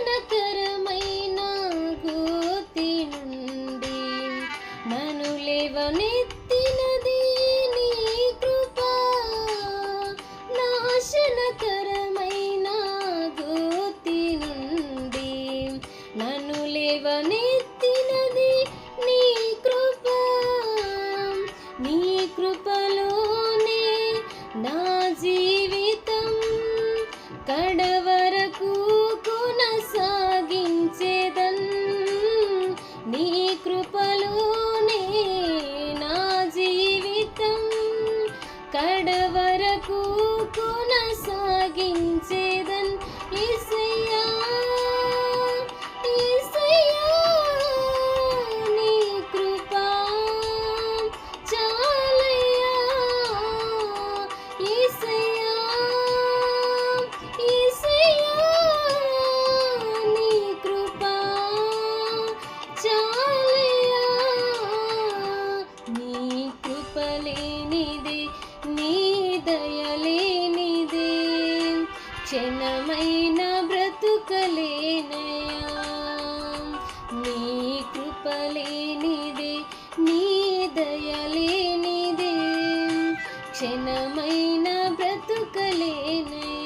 నాశనకరమైన గోతి నుండి మనులేవ లేవనెత్తినది నీ కృప. నాశనకరమైన గోతి నుండి మనులేవ నెత్తినది నీ కృప. నీ కృప కడవరకు కొనసాగించేదన్ ఇసయ్యా ఇసయ్యా నీ కృపా చాలయ్యా ఇసయ్యా ఇసయ్యా నీ కృపా చాలయ్యా నీ కృపలేనిది నీ దయలేనిదే. క్షణమైన బ్రతుకలేనయా నీ కృపలేనిదే నీ దయలేనిదే. క్షణమైన బ్రతుకలేనయా